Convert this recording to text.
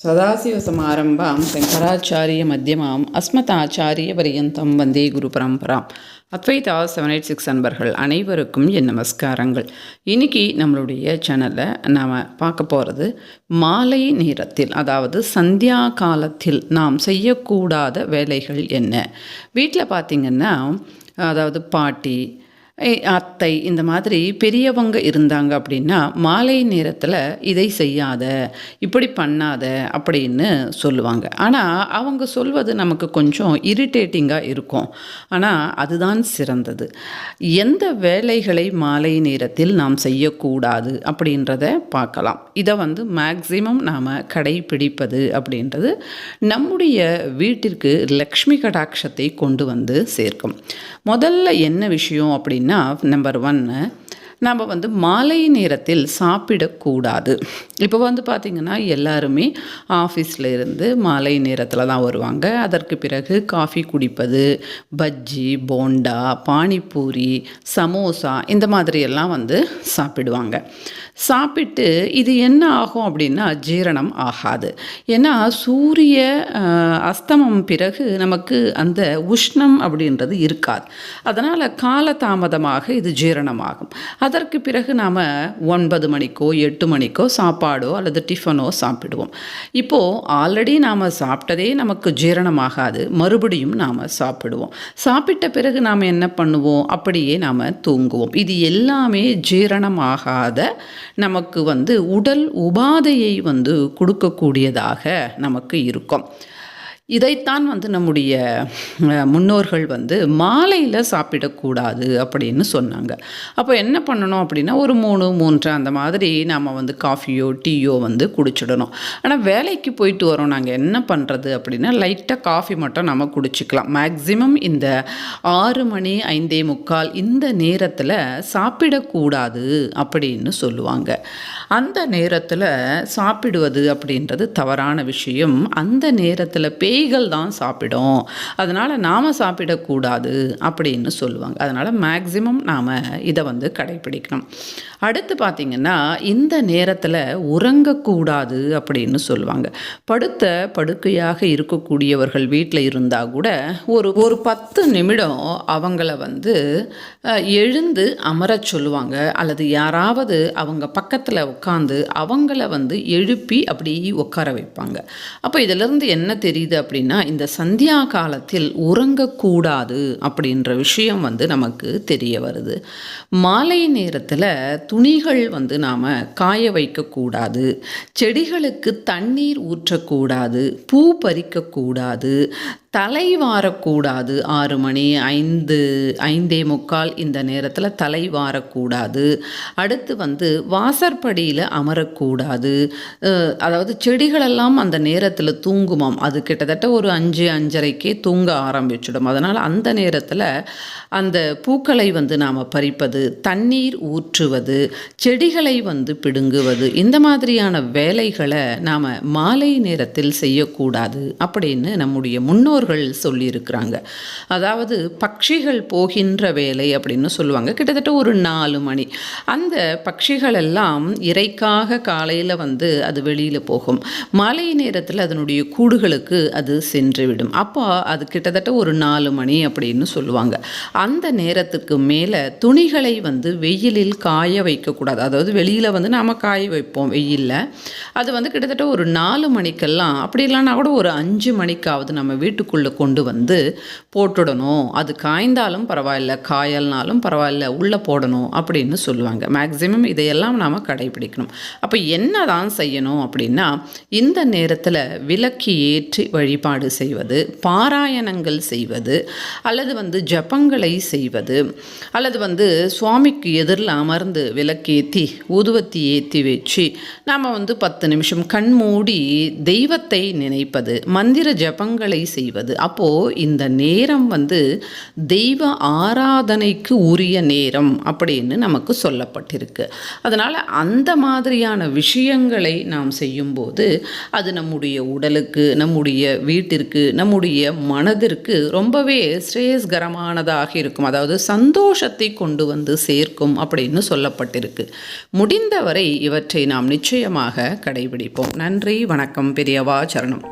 सदाशिवसमारम्भां शङ्कराचार्यमध्यमाम् अस्मदाचार्यपर्यन्तं வந்தே குரு பரம்பராம் அத்வைதா செவன் எயிட் சிக்ஸ் நண்பர்கள் அனைவருக்கும் என் நமஸ்காரங்கள். இன்றைக்கி நம்மளுடைய சேனலை நாம் பார்க்க போகிறது மாலை நேரத்தில் அதாவது சந்தியா காலத்தில் நாம் செய்யக்கூடாத வேலைகள் என்ன? வீட்டில் பார்த்திங்கன்னா அதாவது பாட்டி அத்தை இந்த மாதிரி பெரியவங்க இருந்தாங்க அப்படின்னா மாலை நேரத்தில் இதை செய்யாத இப்படி பண்ணாத அப்படின்னு சொல்லுவாங்க. ஆனால் அவங்க சொல்வது நமக்கு கொஞ்சம் இரிட்டேட்டிங்காக இருக்கும். ஆனால் அதுதான் சிறந்தது. எந்த வேலைகளை மாலை நேரத்தில் நாம் செய்யக்கூடாது அப்படின்றத பார்க்கலாம். இதை வந்து மேக்சிமம் நாம் கடைபிடிப்பது அப்படின்றது நம்முடைய வீட்டிற்கு லக்ஷ்மி கடாட்சத்தை கொண்டு வந்து சேர்க்கும். முதல்ல என்ன விஷயம் அப்படின்னு நம்பர் ஒன்று நம்ம வந்து மாலை நேரத்தில் சாப்பிடக்கூடாது. இப்போ வந்து பார்த்திங்கன்னா எல்லாருமே ஆஃபீஸில் இருந்து மாலை நேரத்தில் தான் வருவாங்க. அதற்கு பிறகு காஃபி குடிப்பது பஜ்ஜி போண்டா பானிபூரி சமோசா இந்த மாதிரியெல்லாம் வந்து சாப்பிடுவாங்க. சாப்பிட்டு இது என்ன ஆகும் அப்படின்னா ஜீரணம் ஆகாது. ஏன்னா சூரிய அஸ்தமம் பிறகு நமக்கு அந்த உஷ்ணம் அப்படின்றது இருக்காது. அதனால் காலதாமதமாக இது ஜீரணமாகும். அதற்கு பிறகு நாம் ஒன்பது மணிக்கோ எட்டு மணிக்கோ சாப்பாடோ அல்லது டிஃபனோ சாப்பிடுவோம். இப்போது ஆல்ரெடி நாம் சாப்பிட்டதே நமக்கு ஜீரணமாகாது. மறுபடியும் நாம் சாப்பிடுவோம். சாப்பிட்ட பிறகு நாம் என்ன பண்ணுவோம்? அப்படியே நாம் தூங்குவோம். இது எல்லாமே ஜீரணமாகாத நமக்கு வந்து உடல் உபாதையை வந்து கொடுக்கக்கூடியதாக நமக்கு இருக்கும். இதைத்தான் வந்து நம்முடைய முன்னோர்கள் வந்து மாலையில் சாப்பிடக்கூடாது அப்படின்னு சொன்னாங்க. அப்போ என்ன பண்ணணும் அப்படின்னா ஒரு மூணு மூன்று அந்த மாதிரி நாம் வந்து காஃபியோ டீயோ வந்து குடிச்சிடணும். ஆனால் வேலைக்கு போயிட்டு வரோம். நாங்கள் என்ன பண்ணுறது அப்படின்னா லைட்டாக காஃபி மட்டும் நம்ம குடிச்சிக்கலாம். மேக்ஸிமம் இந்த ஆறு மணி ஐந்தே முக்கால் இந்த நேரத்தில் சாப்பிடக்கூடாது அப்படின்னு சொல்லுவாங்க. அந்த நேரத்தில் சாப்பிடுவது அப்படின்றது தவறான விஷயம். அந்த நேரத்தில் பேய்கள் தான் சாப்பிடும். அதனால் நாம் சாப்பிடக்கூடாது அப்படின்னு சொல்லுவாங்க. அதனால் மேக்ஸிமம் நாம் இதை வந்து கடைப்பிடிக்கணும். அடுத்து பார்த்திங்கன்னா இந்த நேரத்தில் உறங்கக்கூடாது அப்படின்னு சொல்லுவாங்க. படுத்த படுக்கையாக இருக்கக்கூடியவர்கள் வீட்டில் இருந்தால் கூட ஒரு ஒரு பத்து நிமிடம் அவங்கள வந்து எழுந்து அமரச் சொல்லுவாங்க. அல்லது யாராவது அவங்க பக்கத்தில் உட்காந்து அவங்கள வந்து எழுப்பி அப்படி உட்கார வைப்பாங்க. அப்போ இதிலிருந்து என்ன தெரியுது அப்படின்னா இந்த சந்தியா காலத்தில் உறங்கக்கூடாது அப்படின்ற விஷயம் வந்து நமக்கு தெரிய வருது. மாலை நேரத்தில் துணிகள் வந்து நாம் காய வைக்கக்கூடாது. செடிகளுக்கு தண்ணீர் ஊற்றக்கூடாது. பூ பறிக்கக்கூடாது. தலை வாரக்கூடாது ஆறு மணி ஐந்து ஐந்தே முக்கால் இந்த நேரத்தில் தலை வாரக்கூடாது அடுத்து வந்து வாசற்படியில் அமரக்கூடாது. அதாவது செடிகளெல்லாம் அந்த நேரத்தில் தூங்குமாம். அது கிட்டத்தட்ட ஒரு அஞ்சு அஞ்சரைக்கே தூங்க ஆரம்பிச்சிடும். அதனால் அந்த நேரத்தில் அந்த பூக்களை வந்து நாம் பறிப்பது தண்ணீர் ஊற்றுவது செடிகளை வந்து பிடுங்குவது இந்த மாதிரியான வேலைகளை நாம் மாலை நேரத்தில் செய்யக்கூடாது அப்படின்னு நம்முடைய முன்னோர்கள் சொல்லியிருக்கிறாங்க. அதாவது பட்சிகள் போகின்ற வேலை அப்படின்னு சொல்லுவாங்க. கிட்டத்தட்ட ஒரு நாலு மணி. அந்த பட்சிகள் எல்லாம் இறைக்காக காலையில் வந்து அது வெளியில் போகும். மாலை நேரத்தில் அதனுடைய கூடுகளுக்கு அது சென்றுவிடும். அப்போ அது கிட்டத்தட்ட ஒரு நாலு மணி அப்படின்னு சொல்லுவாங்க. அந்த நேரத்துக்கு மேலே துணிகளை வந்து வெயிலில் காய வைக்கக்கூடாது. அதாவது வெளியில் வந்து நாம் காய வைப்போம் வெயிலில். அது வந்து கிட்டத்தட்ட ஒரு நாலு மணிக்கெல்லாம் அப்படி இல்லைன்னா கூட ஒரு அஞ்சு மணிக்காவது நம்ம வீட்டுக்கு வீட்டுக்குள்ளே கொண்டு வந்து போட்டுடணும். அது காய்ந்தாலும் பரவாயில்ல காயல்னாலும் பரவாயில்ல உள்ளே போடணும் அப்படின்னு சொல்லுவாங்க. மேக்ஸிமம் இதையெல்லாம் நாம் கடைபிடிக்கணும் அப்போ என்ன தான் செய்யணும் அப்படின்னா இந்த நேரத்தில் விளக்கு ஏற்றி வழிபாடு செய்வது பாராயணங்கள் செய்வது அல்லது வந்து ஜபங்களை செய்வது அல்லது வந்து சுவாமிக்கு எதிரில் அமர்ந்து விளக்கேற்றி ஊதுவத்தி ஏற்றி வச்சு நாம் வந்து பத்து நிமிஷம் கண் மூடி தெய்வத்தை நினைப்பது மந்திர ஜபங்களை செய்வது என்பது அப்போது இந்த நேரம் வந்து தெய்வ ஆராதனைக்கு உரிய நேரம் அப்படின்னு நமக்கு சொல்லப்பட்டிருக்கு. அதனால் அந்த மாதிரியான விஷயங்களை நாம் செய்யும்போது அது நம்முடைய உடலுக்கு நம்முடைய வீட்டிற்கு நம்முடைய மனதிற்கு ரொம்பவே ஸ்ரேயஸ்கரமானதாக இருக்கும். அதாவது சந்தோஷத்தை கொண்டு வந்து சேர்க்கும் அப்படின்னு சொல்லப்பட்டிருக்கு. முடிந்தவரை இவற்றை நாம் நிச்சயமாக கடைபிடிப்போம். நன்றி வணக்கம் பெரியவா சரணம்.